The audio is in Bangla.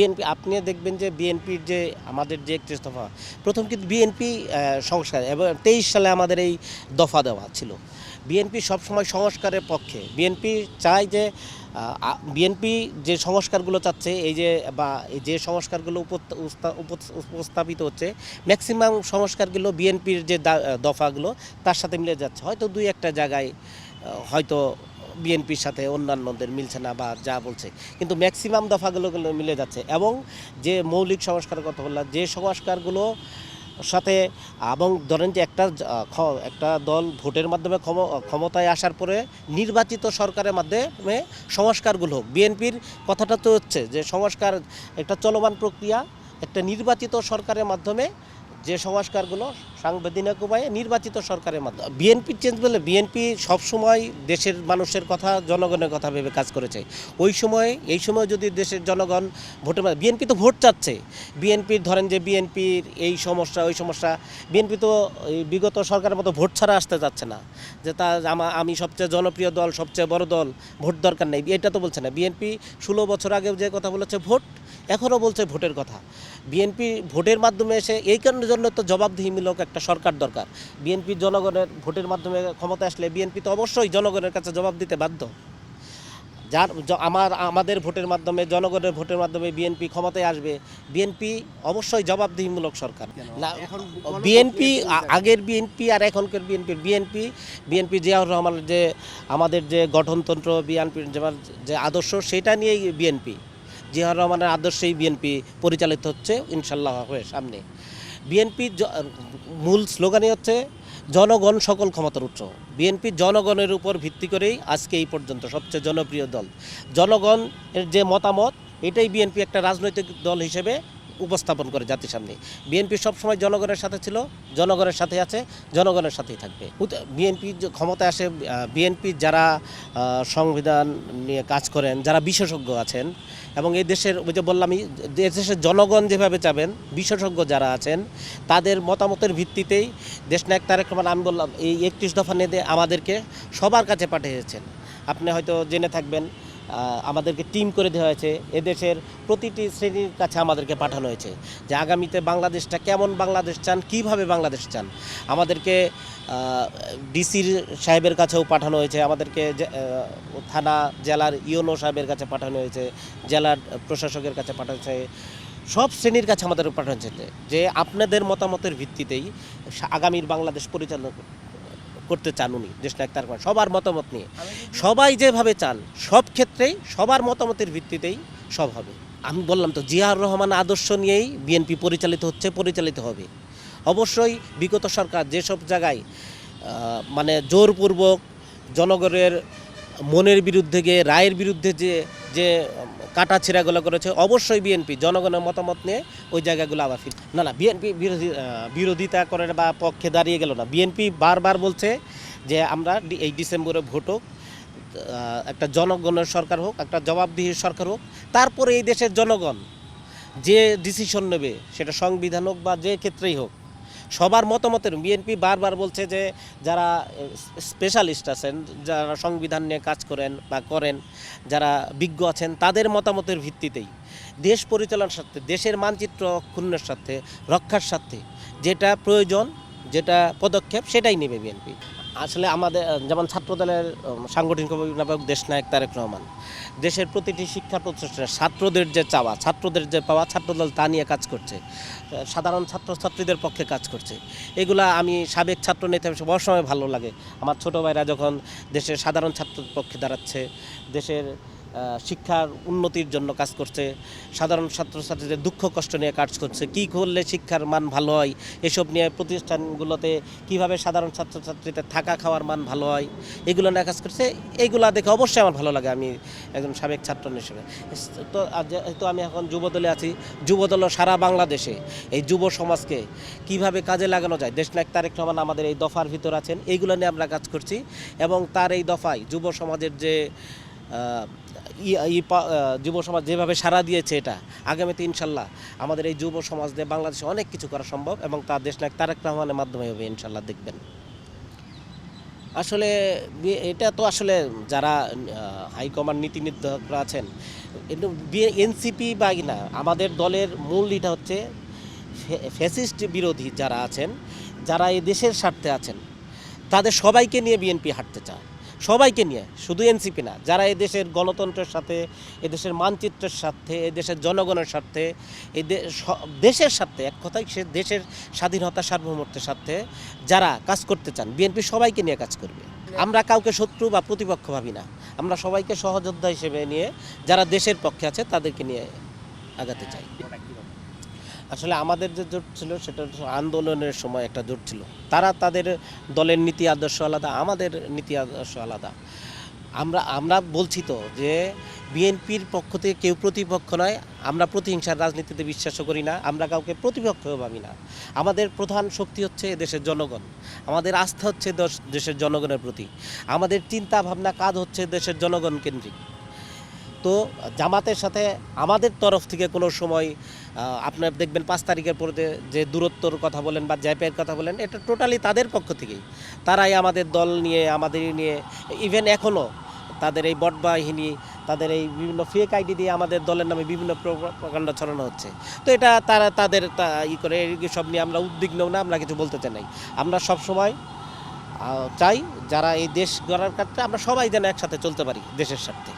বিএনপি, আপনি দেখবেন যে বিএনপির যে আমাদের যে একত্রিশ দফা, প্রথম কিন্তু বিএনপি সংস্কার এবং তেইশ সালে আমাদের এই দফা দেওয়া ছিল। বিএনপি সবসময় সংস্কারের পক্ষে। বিএনপি চায় যে বিএনপি যে সংস্কারগুলো চাচ্ছে, এই যে, বা যে সংস্কারগুলো উপস্থাপিত হচ্ছে, ম্যাক্সিমাম সংস্কারগুলো বিএনপির যে দফাগুলো, তার সাথে মিলে যাচ্ছে। হয়তো দুই একটা জায়গায় হয়তো বিএনপির সাথে অন্যান্যদের মিলছে না বা যা বলছে। কিন্তু ম্যাক্সিমাম দফাগুলো মিলে যাচ্ছে এবং যে মৌলিক সংস্কারের কথা বললাম, যে সংস্কারগুলো সাথে এবং ধরেন যে একটা একটা দল ভোটের মাধ্যমে ক্ষম- ক্ষমতায় আসার পরে নির্বাচিত সরকারের মাধ্যমে সংস্কারগুলো বিএনপির কথাটা তো হচ্ছে যে সংস্কার একটা চলমান প্রক্রিয়া, একটা নির্বাচিত সরকারের মাধ্যমে যে সংস্কারগুলো সাংবিধানিক উপায়ে নির্বাচিত সরকারের মাধ্যমে। বিএনপি চেঞ্জ বলে বিএনপি সবসময় দেশের মানুষের কথা, জনগণের কথা ভেবে কাজ করেছে। ওই সময়, এই সময় যদি দেশের জনগণ ভোটের বিএনপি তো ভোট চাচ্ছে। বিএনপির ধরেন যে বিএনপির এই সমস্যা, ওই সমস্যা, বিএনপি তো বিগত সরকারের মতো ভোট ছাড়া আসতে যাচ্ছে না। যে তা আমা- আমি সবচেয়ে জনপ্রিয় দল, সবচেয়ে বড় দল, ভোট দরকার নেই। এটা তো বলছে না। বিএনপি ষোলো বছর আগে যে কথা বলেছে, ভোট, এখনও বলছে ভোটের কথা। বিএনপি ভোটের মাধ্যমে এসে এই কারণের জন্য তো জবাবদিহিমূলক একটা সরকার দরকার। বিএনপি জনগণের ভোটের মাধ্যমে ক্ষমতা আসলে বিএনপি তো অবশ্যই জনগণের কাছে জবাব দিতে বাধ্য। যার আমার আমাদের ভোটের মাধ্যমে জনগণের ভোটের মাধ্যমে বিএনপি ক্ষমতায় আসবে বিএনপি অবশ্যই জবাবদিহিমূলক সরকার। বিএনপি আগের বিএনপি আর এখনকার বিএনপি বিএনপি বিএনপি জিয়াউর রহমানের যে আমাদের যে গঠনতন্ত্র বিএনপির যে আদর্শ সেটা নিয়েই বিএনপি। জিয়াউর রহমানের আদর্শেই বিএনপি পরিচালিত হচ্ছে ইনশাল্লাহ হয়ে সামনে। বিএনপি মূল স্লোগানই হচ্ছে, জনগণ সকল ক্ষমতার উৎস। বিএনপি জনগণের উপর ভিত্তি করেই আজকে এই পর্যন্ত সবচেয়ে জনপ্রিয় দল। জনগণের যে মতামত এটাই বিএনপি একটা রাজনৈতিক দল হিসেবে উপস্থাপন করে জাতির সামনে। বিএনপি সবসময় জনগণের সাথে ছিল, জনগণের সাথে আছে, জনগণের সাথেই থাকবে। বিএনপি ক্ষমতায় আসে বিএনপি যারা সংবিধান নিয়ে কাজ করেন, যারা বিশেষজ্ঞ আছেন এবং এই দেশের, ওই যে বললাম দেশের জনগণ যেভাবে চাবেন, বিশেষজ্ঞ যারা আছেন, তাদের মতামতের ভিত্তিতেই দেশনায়ক তারেক রহমান, আমি বললাম, এই একত্রিশ দফা নেদে আমাদেরকে সবার কাছে পাঠিয়েছেন। আপনি হয়তো জেনে থাকবেন আমাদেরকে টিম করে দেওয়া হয়েছে। এদেশের প্রতিটি শ্রেণির কাছে আমাদেরকে পাঠানো হয়েছে যে আগামীতে বাংলাদেশটা কেমন বাংলাদেশ চান, কীভাবে বাংলাদেশ চান। আমাদেরকে ডিসির সাহেবের কাছেও পাঠানো হয়েছে। আমাদেরকে থানা, জেলার ইওনো সাহেবের কাছে পাঠানো হয়েছে। জেলার প্রশাসকের কাছে পাঠানো হয়েছে। সব শ্রেণির কাছে আমাদের পাঠানো হয়েছে যে আপনাদের মতামতের ভিত্তিতেই আগামীর বাংলাদেশ পরিচালনা করতে চান উনি দেশনায়ক তার সবার মতামত নিয়ে। সবাই যেভাবে চান, সব ক্ষেত্রেই, সবার মতামতের ভিত্তিতেই সব হবে। আমি বললাম তো, জিয়াউর রহমান আদর্শ নিয়েই বিএনপি পরিচালিত হচ্ছে, পরিচালিত হবে। অবশ্যই বিগত সরকার যেসব জায়গায় মানে জোরপূর্বক জনগণের মনের বিরুদ্ধে গিয়ে, রায়ের বিরুদ্ধে যে যে কাটা ছিঁড়াগুলো করেছে, অবশ্যই বিএনপি, জনগণের মতামত নিয়ে ওই জায়গাগুলো আবার ফির না না, বিএনপি বিরোধী বিরোধিতা করে বা পক্ষে দাঁড়িয়ে গেল না। বিএনপি বারবার বলছে যে আমরা এই ডিসেম্বরে ভোট হোক একটা জনগণের সরকার হোক, একটা জবাবদিহি সরকার হোক, তারপরে এই দেশের জনগণ যে ডিসিশন নেবে, সেটা সংবিধান হোক বা যে ক্ষেত্রেই হোক সবার মতামতের, বিএনপি বারবার বলছে যে যারা স্পেশালিস্ট আছেন, যারা সংবিধান নিয়ে কাজ করেন বা করেন, যারা বিজ্ঞ আছেন, তাদের মতামতের ভিত্তিতেই দেশ পরিচালনার স্বার্থে, দেশের মানচিত্র ক্ষুণ্ণের স্বার্থে, রক্ষার স্বার্থে যেটা প্রয়োজন, যেটা পদক্ষেপ, সেটাই নেবে বিএনপি। আসলে আমাদের, যেমন ছাত্রদলের সাংগঠনিক অভিভাবক দেশনায়ক তারেক রহমান, দেশের প্রতিটি শিক্ষা প্রতিষ্ঠানে ছাত্রদের যে চাওয়া, ছাত্রদের যে পাওয়া, ছাত্রদল তা নিয়ে কাজ করছে। সাধারণ ছাত্রছাত্রীদের পক্ষে কাজ করছে। এগুলা আমি সাবেক ছাত্র নেতা হিসেবে সবসময় ভালো লাগে। আমার ছোটো ভাইরা যখন দেশের সাধারণ ছাত্রদের পক্ষে দাঁড়াচ্ছে, দেশের শিক্ষার উন্নতির জন্য কাজ করছে। সাধারণ ছাত্রছাত্রীদের দুঃখ, কষ্ট নিয়ে কাজ করছে। কী করলে শিক্ষার মান ভালো হয়? এসব নিয়ে প্রতিষ্ঠানগুলোতে কীভাবে সাধারণ ছাত্রছাত্রীদের থাকা, খাওয়ার মান ভালো হয়? এগুলো নিয়ে কাজ করছে। এইগুলা দেখে অবশ্যই আমার ভালো লাগে। আমি একজন সাবেক ছাত্র হিসেবে। তো যেহেতু আমি এখন যুবদলে আছি। যুবদল সারা বাংলাদেশে এই যুব সমাজকে কীভাবে কাজে লাগানো যায়? দেশনায়ক তারেক রহমান আমাদের এই দফার ভিতর আছেন। এইগুলো নিয়ে আমরা কাজ করছি এবং তার এই দফায় যুব সমাজের যে যুব সমাজ যেভাবে সাড়া দিয়েছে এটা, আগামীতে ইনশাল্লাহ আমাদের এই যুব সমাজ দিয়ে বাংলাদেশে অনেক কিছু করা সম্ভব এবং তা দেশনায়ক তারেক রহমানের মাধ্যমে হবে ইনশাল্লাহ, দেখবেন। আসলে এটা তো আসলে যারা হাইকমান্ড নীতি নির্ধারকরা আছেন এনসিপি বা না, আমাদের দলের মূল এটা হচ্ছে ফ্যাসিস্ট বিরোধী যারা আছেন, যারা এই দেশের স্বার্থে আছেন, তাদের সবাইকে নিয়ে বিএনপি হাঁটতে চায়। সবাইকে নিয়ে, শুধু এনসিপি না, যারা এই দেশের গণতন্ত্রের সাথে, এদেশের মানচিত্রের স্বার্থে এই দেশের জনগণের স্বার্থে এই দেশের স্বার্থে এক কথায় সে দেশের স্বাধীনতা সার্বভৌমত্বের স্বার্থে যারা কাজ করতে চান, বিএনপি সবাইকে নিয়ে কাজ করবে। আমরা কাউকে শত্রু বা প্রতিপক্ষ ভাবি না। আমরা সবাইকে সহযোদ্ধা হিসেবে নিয়ে, যারা দেশের পক্ষে আছে, তাদেরকে নিয়ে আগাতে চাই। আসলে আমাদের যে জোট ছিল, সেটা আন্দোলনের সময় একটা জোট ছিল। তারা তাদের দলের নীতি আদর্শ আলাদা, আমাদের নীতি আদর্শ আলাদা। আমরা আমরা বলছি তো যে বিএনপির পক্ষ থেকে কেউ প্রতিপক্ষ নয়, আমরা প্রতিহিংসার রাজনীতিতে বিশ্বাসও করি না, আমরা কাউকে প্রতিপক্ষও ভাবি না। আমাদের প্রধান শক্তি হচ্ছে দেশের জনগণ। আমাদের আস্থা হচ্ছে দশ- দেশের জনগণের প্রতি। আমাদের চিন্তা ভাবনা কাজ হচ্ছে দেশের জনগণ কেন্দ্রিক। তো জামাতের সাথে আমাদের তরফ থেকে কোনো সময় আপনার দেখবেন পাঁচ তারিখের পরে যে- দূরত্বর কথা বলেন বা জ্যাপের কথা বলেন, এটা টোটালি তাদের পক্ষ থেকেই। তারাই আমাদের দল নিয়ে আমাদের নিয়ে ইভেন এখনও তাদের এই বট বাহিনী তাদের এই বিভিন্ন ফেক আইডি দিয়ে আমাদের দলের নামে বিভিন্ন প্রকাণ্ড ছড়ানো হচ্ছে। তো এটা তারা তাদের ই করে সব নিয়ে আমরা উদ্বিগ্ন না, আমরা কিছু বলতে চাই নাই। আমরা সব সময় চাই যারা এই দেশ গড়ার ক্ষেত্রে আমরা সবাই যেন একসাথে চলতে পারি দেশের স্বার্থে।